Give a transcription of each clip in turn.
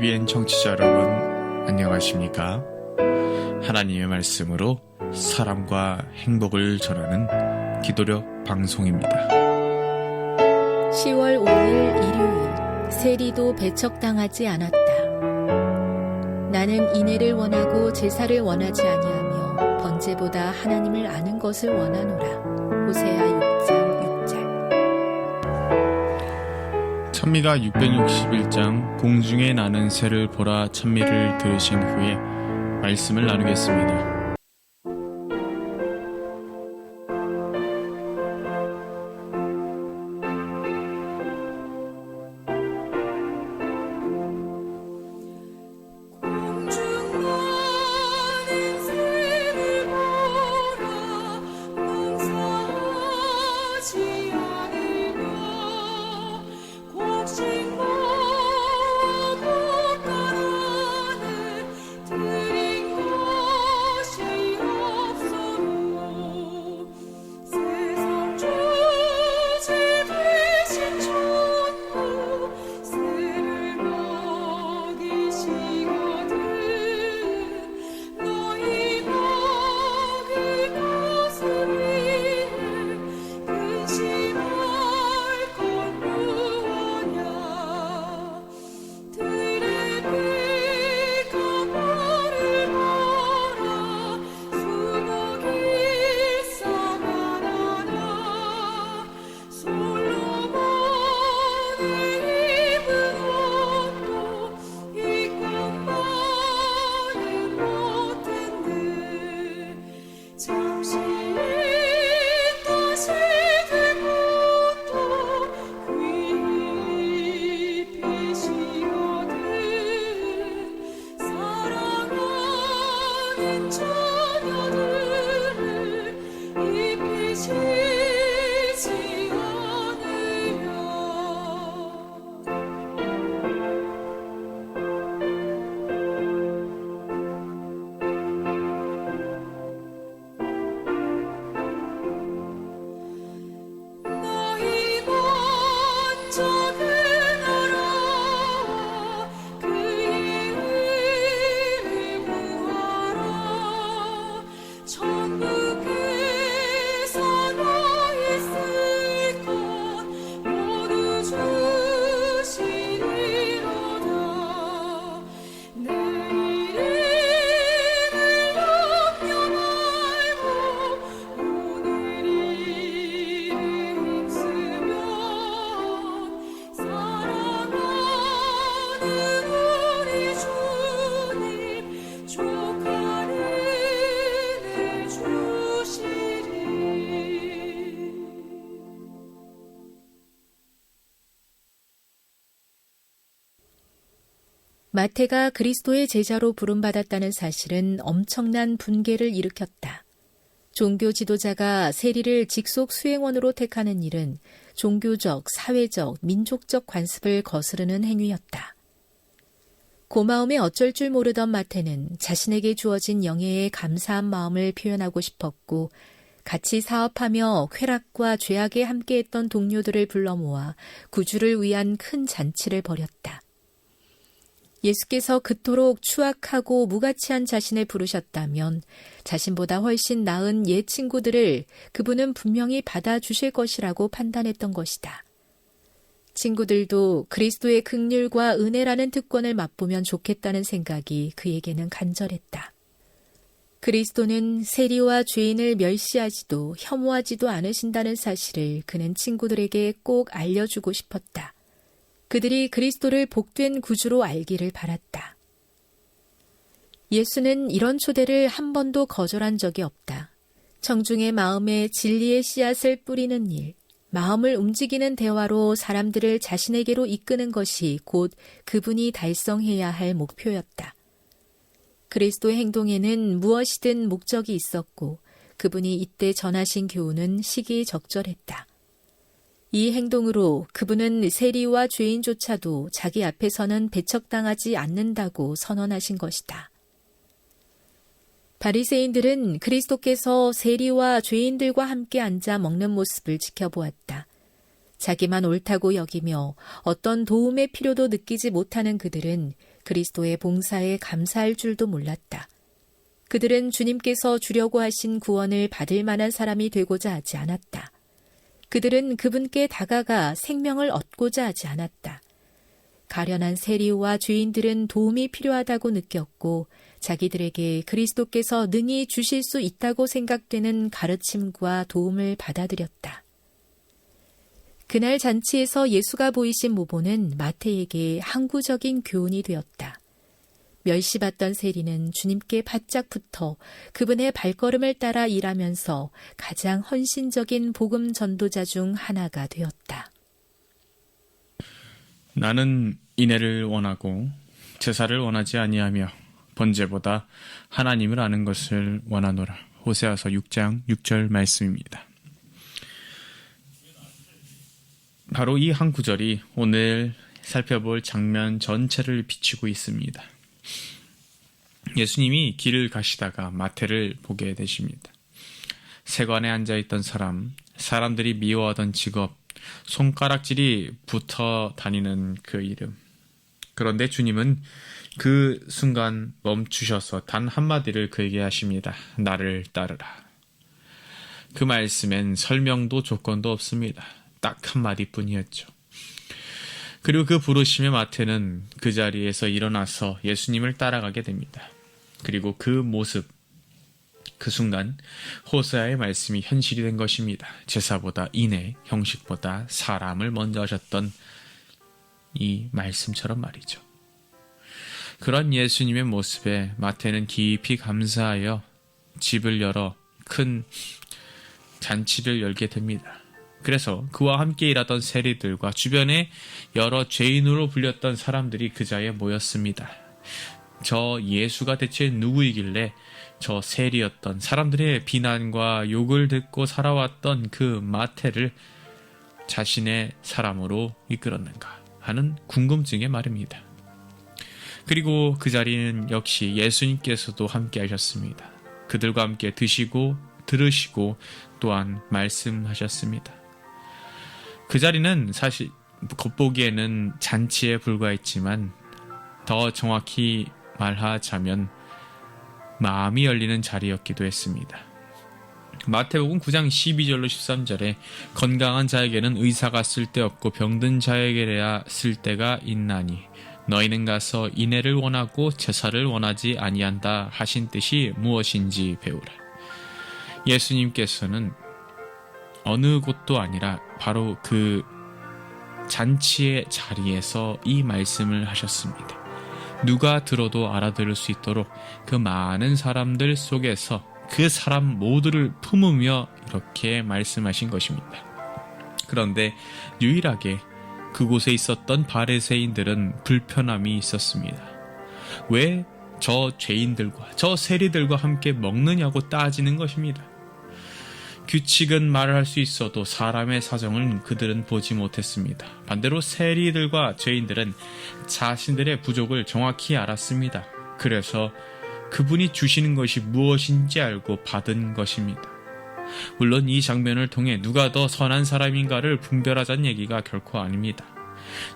TVN 청취자 여러분, 안녕하십니까? 하나님의 말씀으로 사랑과 행복을 전하는 기도력 방송입니다. 10월 5일 일요일 세리도 배척당하지 않았다. 나는 인애를 원하고 제사를 원하지 아니하며 번제보다 하나님을 아는 것을 원하노라. 호세아 찬미가 661장 공중에 나는 새를 보라 찬미를 들으신 후에 말씀을 나누겠습니다. 공 마태가 그리스도의 제자로 부름받았다는 사실은 엄청난 분개를 일으켰다. 종교 지도자가 세리를 직속 수행원으로 택하는 일은 종교적, 사회적, 민족적 관습을 거스르는 행위였다. 고마움에 어쩔 줄 모르던 마태는 자신에게 주어진 영예에 감사한 마음을 표현하고 싶었고 같이 사업하며 쾌락과 죄악에 함께했던 동료들을 불러 모아 구주를 위한 큰 잔치를 벌였다. 예수께서 그토록 추악하고 무가치한 자신을 부르셨다면 자신보다 훨씬 나은 옛 친구들을 그분은 분명히 받아주실 것이라고 판단했던 것이다. 친구들도 그리스도의 극률과 은혜라는 특권을 맛보면 좋겠다는 생각이 그에게는 간절했다. 그리스도는 세리와 죄인을 멸시하지도 혐오하지도 않으신다는 사실을 그는 친구들에게 꼭 알려주고 싶었다. 그들이 그리스도를 복된 구주로 알기를 바랐다. 예수는 이런 초대를 한 번도 거절한 적이 없다. 청중의 마음에 진리의 씨앗을 뿌리는 일, 마음을 움직이는 대화로 사람들을 자신에게로 이끄는 것이 곧 그분이 달성해야 할 목표였다. 그리스도의 행동에는 무엇이든 목적이 있었고 그분이 이때 전하신 교훈은 시기적절했다. 이 행동으로 그분은 세리와 죄인조차도 자기 앞에서는 배척당하지 않는다고 선언하신 것이다. 바리새인들은 그리스도께서 세리와 죄인들과 함께 앉아 먹는 모습을 지켜보았다. 자기만 옳다고 여기며 어떤 도움의 필요도 느끼지 못하는 그들은 그리스도의 봉사에 감사할 줄도 몰랐다. 그들은 주님께서 주려고 하신 구원을 받을 만한 사람이 되고자 하지 않았다. 그들은 그분께 다가가 생명을 얻고자 하지 않았다. 가련한 세리와 죄인들은 도움이 필요하다고 느꼈고 자기들에게 그리스도께서 능히 주실 수 있다고 생각되는 가르침과 도움을 받아들였다. 그날 잔치에서 예수가 보이신 모보는 마태에게 항구적인 교훈이 되었다. 멸시받던 세리는 주님께 바짝 붙어 그분의 발걸음을 따라 일하면서 가장 헌신적인 복음 전도자 중 하나가 되었다. 나는 인애를 원하고 제사를 원하지 아니하며 번제보다 하나님을 아는 것을 원하노라. 호세아서 6장 6절 말씀입니다. 바로 이 한 구절이 오늘 살펴볼 장면 전체를 비추고 있습니다. 예수님이 길을 가시다가 마태를 보게 되십니다. 세관에 앉아 있던 사람, 사람들이 미워하던 직업, 손가락질이 붙어 다니는 그 이름. 그런데 주님은 그 순간 멈추셔서 단 한마디를 그에게 하십니다. 나를 따르라. 그 말씀엔 설명도 조건도 없습니다. 딱 한마디 뿐이었죠. 그리고 그 부르심의 마태는 그 자리에서 일어나서 예수님을 따라가게 됩니다. 그리고 그 모습, 그 순간 호세아의 말씀이 현실이 된 것입니다. 제사보다 인애, 형식보다 사람을 먼저 하셨던 이 말씀처럼 말이죠. 그런 예수님의 모습에 마태는 깊이 감사하여 집을 열어 큰 잔치를 열게 됩니다. 그래서 그와 함께 일하던 세리들과 주변에 여러 죄인으로 불렸던 사람들이 그 자리에 모였습니다. 저 예수가 대체 누구이길래 저 세리였던 사람들의 비난과 욕을 듣고 살아왔던 그 마태를 자신의 사람으로 이끌었는가 하는 궁금증의 말입니다. 그리고 그 자리는 역시 예수님께서도 함께 하셨습니다. 그들과 함께 드시고 들으시고 또한 말씀하셨습니다. 그 자리는 사실 겉보기에는 잔치에 불과했지만 더 정확히 말하자면 마음이 열리는 자리였기도 했습니다. 마태복음 9장 12절로 13절에 건강한 자에게는 의사가 쓸데없고 병든 자에게야 쓸데가 있나니 너희는 가서 인애를 원하고 제사를 원하지 아니한다 하신 뜻이 무엇인지 배우라. 예수님께서는 어느 곳도 아니라 바로 그 잔치의 자리에서 이 말씀을 하셨습니다. 누가 들어도 알아들을 수 있도록 그 많은 사람들 속에서 그 사람 모두를 품으며 이렇게 말씀하신 것입니다. 그런데 유일하게 그곳에 있었던 바레새인들은 불편함이 있었습니다. 왜 저 죄인들과 저 세리들과 함께 먹느냐고 따지는 것입니다. 규칙은 말할 수 있어도 사람의 사정을 그들은 보지 못했습니다. 반대로 세리들과 죄인들은 자신들의 부족을 정확히 알았습니다. 그래서 그분이 주시는 것이 무엇인지 알고 받은 것입니다. 물론 이 장면을 통해 누가 더 선한 사람인가를 분별하자는 얘기가 결코 아닙니다.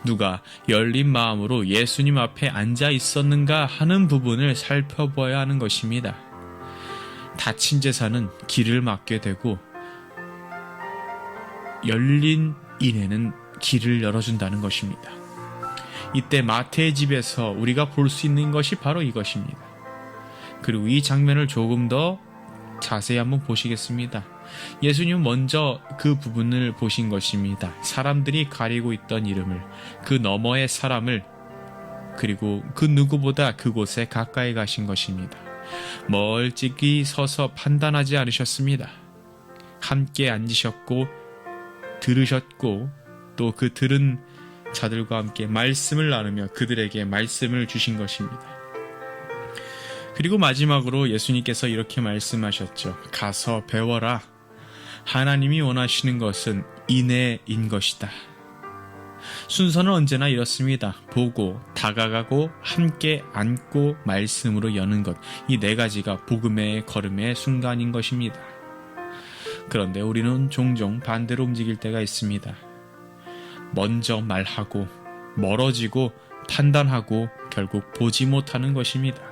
누가 열린 마음으로 예수님 앞에 앉아 있었는가 하는 부분을 살펴봐야 하는 것입니다. 다친 제사는 길을 막게 되고 열린 인에는 길을 열어준다는 것입니다. 이때 마태의 집에서 우리가 볼 수 있는 것이 바로 이것입니다. 그리고 이 장면을 조금 더 자세히 한번 보시겠습니다. 예수님 먼저 그 부분을 보신 것입니다. 사람들이 가리고 있던 이름을, 그 너머의 사람을, 그리고 그 누구보다 그곳에 가까이 가신 것입니다. 멀찍이 서서 판단하지 않으셨습니다. 함께 앉으셨고, 들으셨고, 또 그 들은 자들과 함께 말씀을 나누며 그들에게 말씀을 주신 것입니다. 그리고 마지막으로 예수님께서 이렇게 말씀하셨죠. 가서 배워라. 하나님이 원하시는 것은 인애인 것이다. 순서는 언제나 이렇습니다. 보고, 다가가고, 함께 앉고, 말씀으로 여는 것. 이 네 가지가 복음의 걸음의 순간인 것입니다. 그런데 우리는 종종 반대로 움직일 때가 있습니다. 먼저 말하고, 멀어지고, 판단하고, 결국 보지 못하는 것입니다.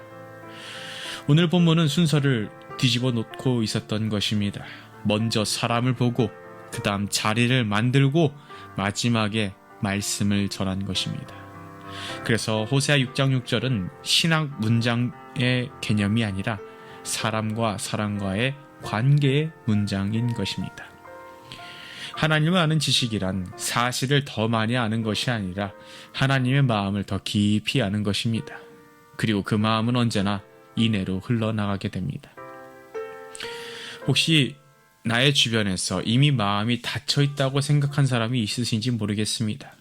오늘 본문은 순서를 뒤집어 놓고 있었던 것입니다. 먼저 사람을 보고 그 다음 자리를 만들고 마지막에 말씀을 전한 것입니다. 그래서 호세아 6장 6절은 신학 문장의 개념이 아니라 사람과 사람과의 관계의 문장인 것입니다. 하나님을 아는 지식이란 사실을 더 많이 아는 것이 아니라 하나님의 마음을 더 깊이 아는 것입니다. 그리고 그 마음은 언제나 이내로 흘러나가게 됩니다. 혹시 나의 주변에서 이미 마음이 닫혀 있다고 생각한 사람이 있으신지 모르겠습니다.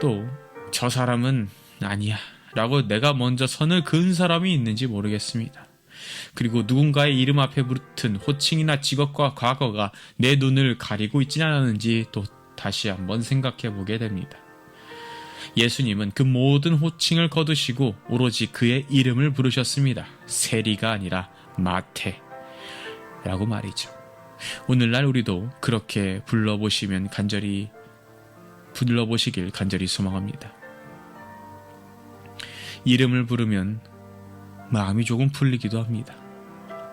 또 저 사람은 아니야 라고 내가 먼저 선을 그은 사람이 있는지 모르겠습니다. 그리고 누군가의 이름 앞에 붙은 호칭이나 직업과 과거가 내 눈을 가리고 있지는 않았는지 또 다시 한번 생각해 보게 됩니다. 예수님은 그 모든 호칭을 거두시고 오로지 그의 이름을 부르셨습니다. 세리가 아니라 마태. 라고 말이죠. 오늘날 우리도 그렇게 불러보시면 간절히 불러보시길 간절히 소망합니다. 이름을 부르면 마음이 조금 풀리기도 합니다.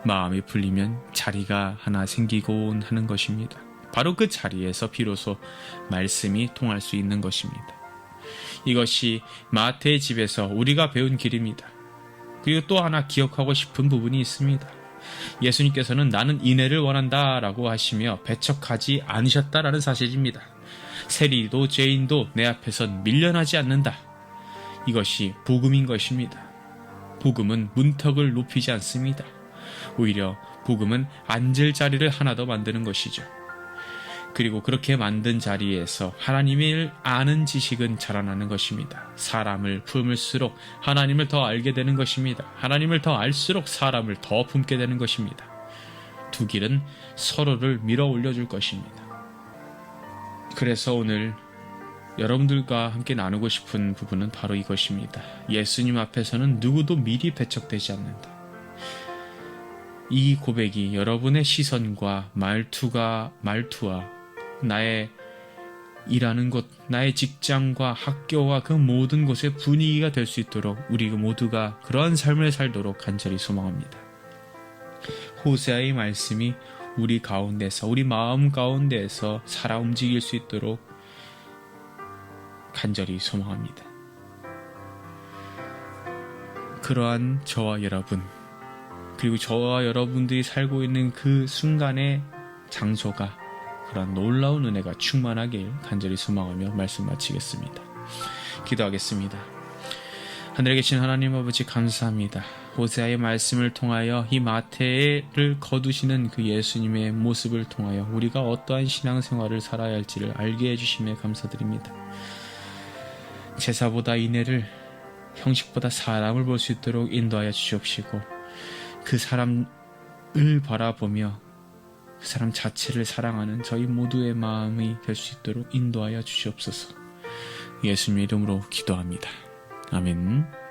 마음이 풀리면 자리가 하나 생기곤 하는 것입니다. 바로 그 자리에서 비로소 말씀이 통할 수 있는 것입니다. 이것이 마태의 집에서 우리가 배운 길입니다. 그리고 또 하나 기억하고 싶은 부분이 있습니다. 예수님께서는 나는 인애를 원한다 라고 하시며 배척하지 않으셨다라는 사실입니다. 세리도 죄인도 내 앞에선 밀려나지 않는다. 이것이 복음인 것입니다. 복음은 문턱을 높이지 않습니다. 오히려 복음은 앉을 자리를 하나 더 만드는 것이죠. 그리고 그렇게 만든 자리에서 하나님을 아는 지식은 자라나는 것입니다. 사람을 품을수록 하나님을 더 알게 되는 것입니다. 하나님을 더 알수록 사람을 더 품게 되는 것입니다. 두 길은 서로를 밀어 올려줄 것입니다. 그래서 오늘 여러분들과 함께 나누고 싶은 부분은 바로 이것입니다. 예수님 앞에서는 누구도 미리 배척되지 않는다. 이 고백이 여러분의 시선과 말투가 말투와 나의 일하는 곳, 나의 직장과 학교와 그 모든 곳의 분위기가 될 수 있도록 우리 모두가 그러한 삶을 살도록 간절히 소망합니다. 호세아의 말씀이 우리 가운데서, 우리 마음 가운데에서 살아 움직일 수 있도록 간절히 소망합니다. 그러한 저와 여러분, 그리고 저와 여러분들이 살고 있는 그 순간의 장소가 그런 놀라운 은혜가 충만하길 간절히 소망하며 말씀 마치겠습니다. 기도하겠습니다. 하늘에 계신 하나님 아버지 감사합니다. 호세아의 말씀을 통하여 이 마태를 거두시는 그 예수님의 모습을 통하여 우리가 어떠한 신앙생활을 살아야 할지를 알게 해주심에 감사드립니다. 제사보다 인애를 형식보다 사람을 볼 수 있도록 인도하여 주시옵시고 그 사람을 바라보며 그 사람 자체를 사랑하는 저희 모두의 마음이 될 수 있도록 인도하여 주시옵소서. 예수님 이름으로 기도합니다. 아멘.